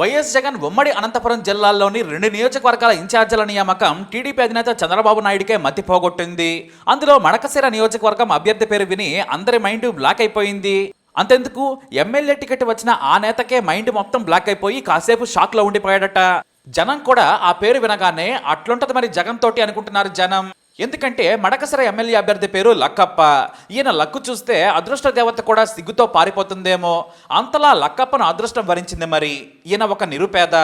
YS Jagan ఉమ్మడి అనంతపురం జిల్లాల్లోని రెండు నియోజకవర్గాల ఇన్ఛార్జీల నియామకం టీడీపీ అధినేత చంద్రబాబు నాయుడికే మతి పోగొట్టింది. అందులో మడకశిర నియోజకవర్గం అభ్యర్థి పేరు విని అందరి మైండ్ బ్లాక్ అయిపోయింది. అంతెందుకు ఎమ్మెల్యే టికెట్ వచ్చిన ఆ నేతకే మైండ్ మొత్తం బ్లాక్ అయిపోయి కాసేపు షాక్లో ఉండిపోయాడట. జనం కూడా ఆ పేరు వినగానే అట్లుంటది మరి జగన్ తోటి అనుకుంటున్నారు జనం. ఎందుకంటే మడకసర ఎమ్మెల్యే అభ్యర్థి పేరు లక్కప్ప. ఈయన లక్కు చూస్తే అదృష్ట దేవత కూడా సిగ్గుతో పారిపోతుందేమో. అంతలా లక్కప్పను అదృష్టం వరించింది మరి. ఈయన ఒక నిరుపేద.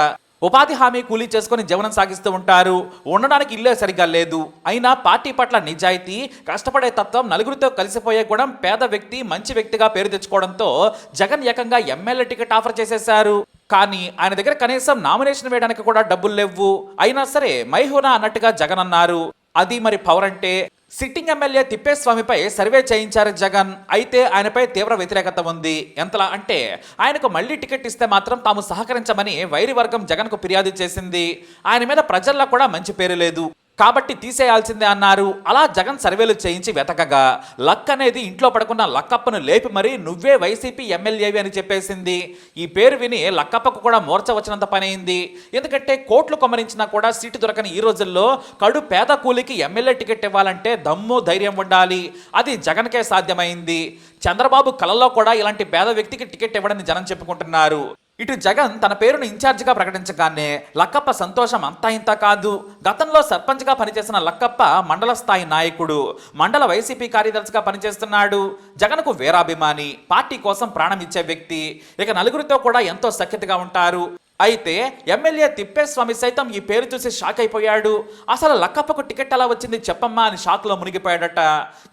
ఉపాధి హామీ కూలీ చేసుకుని జీవనం సాగిస్తూ ఉంటారు. ఉండడానికి ఇల్లే సరిగ్గా లేదు. అయినా పార్టీ పట్ల నిజాయితీ కష్టపడే తత్వం నలుగురితో కలిసిపోయే గుణం పేద వ్యక్తి మంచి వ్యక్తిగా పేరు తెచ్చుకోవడంతో జగన్ ఏకంగా ఎమ్మెల్యే టికెట్ ఆఫర్ చేసేశారు. కానీ ఆయన దగ్గర కనీసం నామినేషన్ వేయడానికి కూడా డబ్బులు లేవు. అయినా సరే మైహోనా అన్నట్టుగా జగన్ అన్నారు. అది మరి పవర్ అంటే సిట్టింగ్ ఎమ్మెల్యే తిప్పేస్వామిపై సర్వే చేయించారు జగన్. అయితే ఆయనపై తీవ్ర వ్యతిరేకత ఉంది. ఎంతలా అంటే ఆయనకు మళ్ళీ టికెట్ ఇస్తే మాత్రం తాము సహకరించమని వైరి వర్గం జగన్కు ఫిర్యాదు చేసింది. ఆయన మీద ప్రజల్లో కూడా మంచి పేరు లేదు. కాబట్టి తీసేయాల్సిందే అన్నారు. అలా జగన్ సర్వేలు చేయించి వెతకగా లక్ అనేది ఇంట్లో పడుకున్న లక్కప్పను లేపి మరీ నువ్వే వైసీపీ ఎమ్మెల్యేవి అని చెప్పేసింది. ఈ పేరు విని లక్కప్పకు కూడా మోర్చ వచ్చినంత పని అయింది ఎందుకంటే కోట్లు కొమ్మరించినా కూడా సీటు దొరకని ఈ రోజుల్లో కడు పేద కూలికి ఎమ్మెల్యే టికెట్ ఇవ్వాలంటే దమ్ము ధైర్యం ఉండాలి. అది జగన్కే సాధ్యమైంది. చంద్రబాబు కలలో కూడా ఇలాంటి పేద వ్యక్తికి టికెట్ ఇవ్వడని జనం చెప్పుకుంటున్నారు. ఇటు జగన్ తన పేరును ఇన్ఛార్జిగా ప్రకటించగానే లక్కప్ప సంతోషం అంతా ఇంత కాదు. గతంలో సర్పంచ్గా పనిచేసిన లక్కప్ప మండల స్థాయి నాయకుడు మండల వైసీపీ కార్యదర్శిగా పనిచేస్తున్నాడు. జగన్కు వీరాభిమాని పార్టీ కోసం ప్రాణం ఇచ్చే వ్యక్తి. ఇక నలుగురితో కూడా ఎంతో సఖ్యతగా ఉంటారు. అయితే ఎమ్మెల్యే తిప్పేస్వామి సైతం ఈ పేరు చూసి షాక్ అయిపోయాడు. అసలు లక్కప్పకు టికెట్ ఎలా వచ్చింది చెప్పమ్మా అని షాక్లో మునిగిపోయాడట.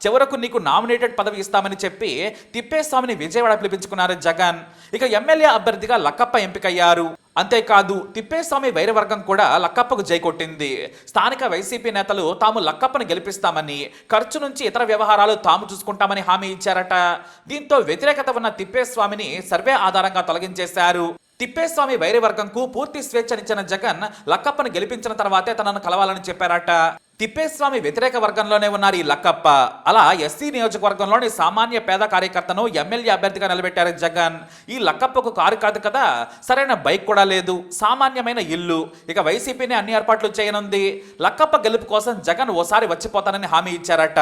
చివరకు నీకు నామినేటెడ్ పదవి ఇస్తామని చెప్పి తిప్పేస్వామిని విజయవాడ పిలిపించుకున్నారు జగన్. ఇక ఎమ్మెల్యే అభ్యర్థిగా లక్కప్ప ఎంపికయ్యారు. అంతేకాదు తిప్పేస్వామి వైరవర్గం కూడా లక్కప్పకు జై కొట్టింది స్థానిక వైసీపీ నేతలు తాము లక్కప్పను గెలిపిస్తామని ఖర్చు నుంచి ఇతర వ్యవహారాలు తాము చూసుకుంటామని హామీ ఇచ్చారట. దీంతో వ్యతిరేకత ఉన్న తిప్పేస్వామిని సర్వే ఆధారంగా తొలగించేశారు. తిప్పేస్వామి వైరవర్గంకు పూర్తి స్వేచ్ఛనిచ్చిన జగన్ లక్కప్పను గెలిపించిన తర్వాతే తనను కలవాలని చెప్పారట. తిప్పేస్వామి వ్యతిరేక వర్గంలోనే ఉన్నారు ఈ లక్కప్ప. అలా ఎస్సీ నియోజకవర్గంలోని సామాన్య పేద కార్యకర్తను ఎమ్మెల్యే అభ్యర్థిగా నిలబెట్టారు జగన్. ఈ లక్కప్పకు కారు కాదు కదా? సరైన బైక్ కూడా లేదు. సామాన్యమైన ఇల్లు. ఇక వైసీపీనే అన్ని ఏర్పాట్లు చేయనుంది. లక్కప్ప గెలుపు కోసం జగన్ ఓసారి వచ్చిపోతానని హామీ ఇచ్చారట.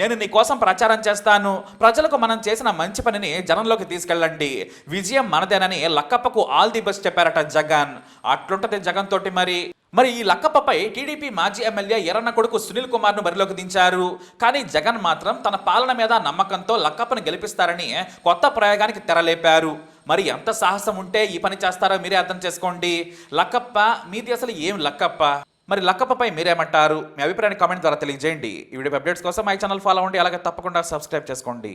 నేను నీ కోసం ప్రచారం చేస్తాను. ప్రజలకు మనం చేసిన మంచి పనిని జనంలోకి తీసుకెళ్ళండి. విజయం మనదేనని లక్కప్పకు ఆల్ ది బెస్ట్ చెప్పారట జగన్. అట్లుంటది జగన్ తోటి మరి. మరి ఈ లక్కప్పపై టీడీపీ మాజీ ఎమ్మెల్యే ఎర్రన్న కొడుకు సునీల్ కుమార్ను బరిలోకి దించారు. కానీ జగన్ మాత్రం తన పాలన మీద నమ్మకంతో లక్కప్పను గెలిపిస్తారని కొత్త ప్రయోగానికి తెరలేపారు. మరి ఎంత సాహసం ఉంటే ఈ పని చేస్తారో మీరే అర్థం చేసుకోండి. లక్కప్ప మీది అసలు ఏం లక్కప్ప? మరి లక్కప్పపై మీరేమంటారు? మీ అభిప్రాయాన్ని కామెంట్ ద్వారా తెలియజేయండి. ఈ వీడియో అప్డేట్స్ కోసం మై ఛానల్ ఫాలో అవ్వండి. అలాగే తప్పకుండా సబ్స్క్రైబ్ చేసుకోండి.